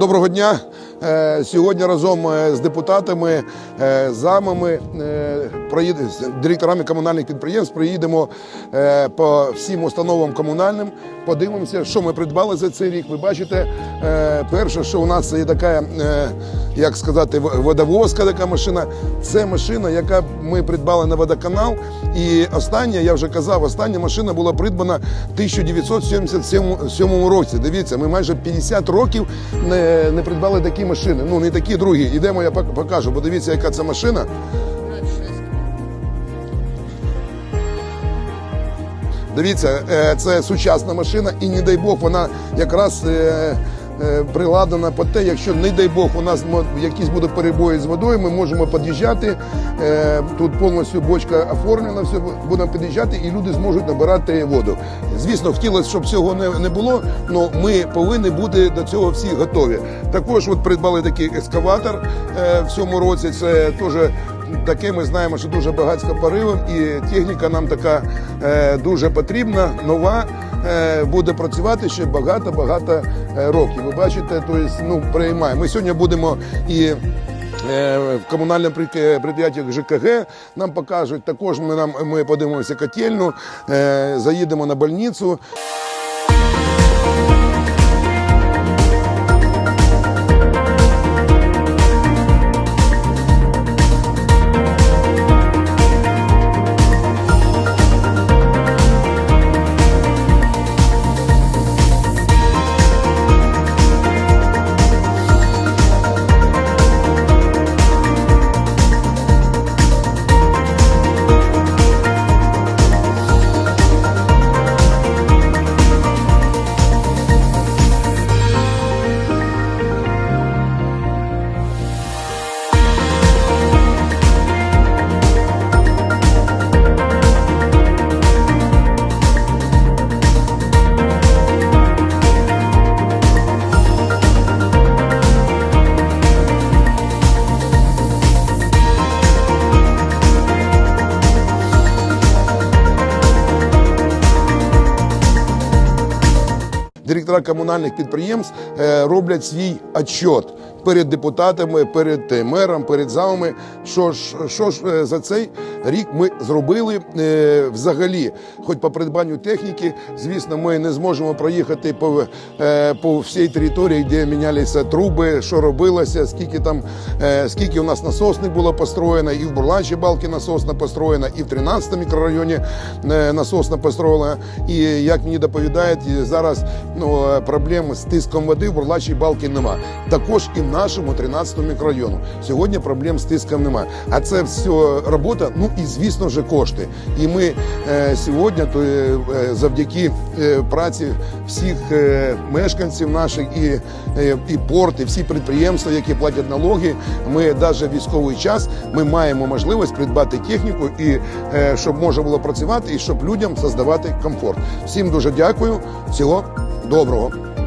Доброго дня. Е, Сьогодні разом е, з депутатами, е, замами, директорами комунальних підприємств приїдемо по всім установам комунальним, подивимося, що ми придбали за цей рік. Ви бачите, перше, що у нас є така, як сказати, водовозка така машина. Це машина, яка ми придбали на водоканал. І остання, я вже казав, остання машина була придбана в 1977 році. Дивіться, ми майже 50 років не придбали такі машини. Ну не такі другі. Ідемо, я покажу. Бо дивіться, яка це машина. Дивіться, е, це сучасна машина, і не дай Бог, вона якраз е, приладена по те, якщо не дай Бог у нас якісь будуть перебої з водою, ми можемо під'їжджати. е, Тут повністю бочка оформлена, все будемо під'їжджати, і люди зможуть набирати воду. Звісно, хотілося, щоб цього не, було, але ми повинні бути до цього всі готові. Також от придбали такий екскаватор е, в цьому році. Це теж таке ми знаємо, що дуже багатсько поривом, і техніка нам така е, дуже потрібна, нова. Е, Буде працювати ще багато-багато е, років. Ви бачите, то есть, ну, приймає. Ми сьогодні будемо і е, в комунальному предприятті ЖКГ нам покажуть. Також ми нам ми подивимося котельну, заїдемо на больницю. Директора комунальних підприємств е, роблять свій отчет перед депутатами, перед е, мером, перед замами. Що ж, що ж е, за цей рік ми зробили взагалі? Хоч по придбанню техніки, звісно, ми не зможемо проїхати по, по всій території, де мінялися труби, що робилося, скільки там, скільки у нас насосних було построєно, і в Бурлачі балки насосна построєна, і в 13 мікрорайоні насосна построєна. І як мені доповідають, зараз ну, е, проблем з тиском води в Бурлачій балки нема. Також і в нашому 13 мікрорайону. Сьогодні проблем з тиском нема. А це все робота, ну і звісно ж кошти. І ми е, сьогодні, то е, е, завдяки е, праці всіх е, мешканців наших і, е, і порт, і всі підприємства, які платять налоги, ми навіть військовий час ми маємо можливість придбати техніку і е, щоб можна було працювати, і щоб людям создавати комфорт. Всім дуже дякую. Всього доброго.